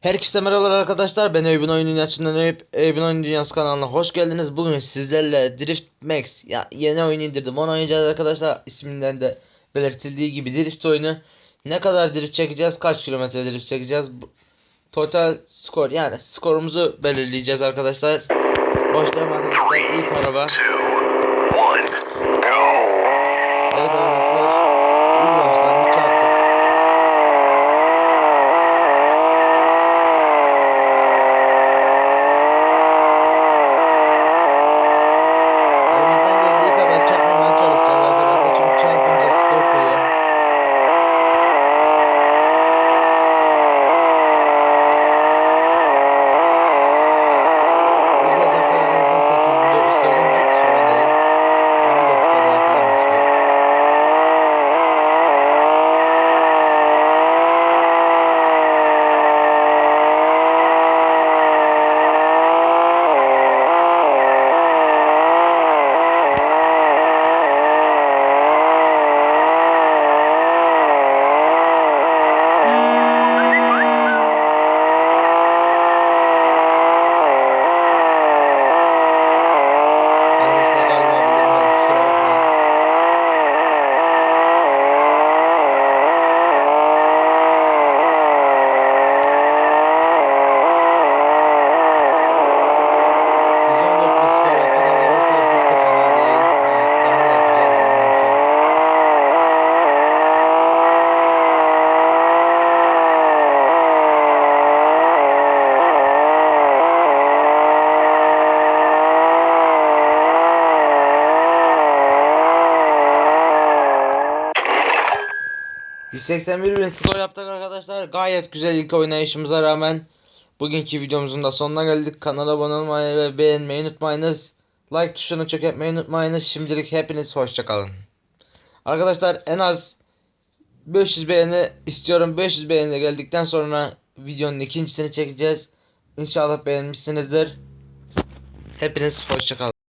Herkese merhabalar arkadaşlar. Ben Eyüp'ün Oyun Dünyası'ndan Eyüp. Eyüp'ün Oyun Dünyası kanalına hoş geldiniz. Bugün sizlerle Drift Max ya yeni oyun indirdim. Onu oynayacağız arkadaşlar. İsminden de belirtildiği gibi drift oyunu. Ne kadar drift çekeceğiz? Kaç kilometre drift çekeceğiz? Total skor yani skorumuzu belirleyeceğiz arkadaşlar. Başlayalım arkadaşlar. İlk araba. Evet arkadaşlar. ...181 bin skor yaptık arkadaşlar. Gayet güzel ilk oynayışımıza rağmen... ...bugünkü videomuzun da sonuna geldik. Kanala abone olmayı ve beğenmeyi unutmayınız. Like tuşunu çok etmeyi unutmayınız. Şimdilik hepiniz hoşçakalın. Arkadaşlar en az... ...500 beğeni istiyorum. 500 beğeni geldikten sonra... ...videonun ikincisini çekeceğiz. İnşallah beğenmişsinizdir. Hepiniz hoşçakalın.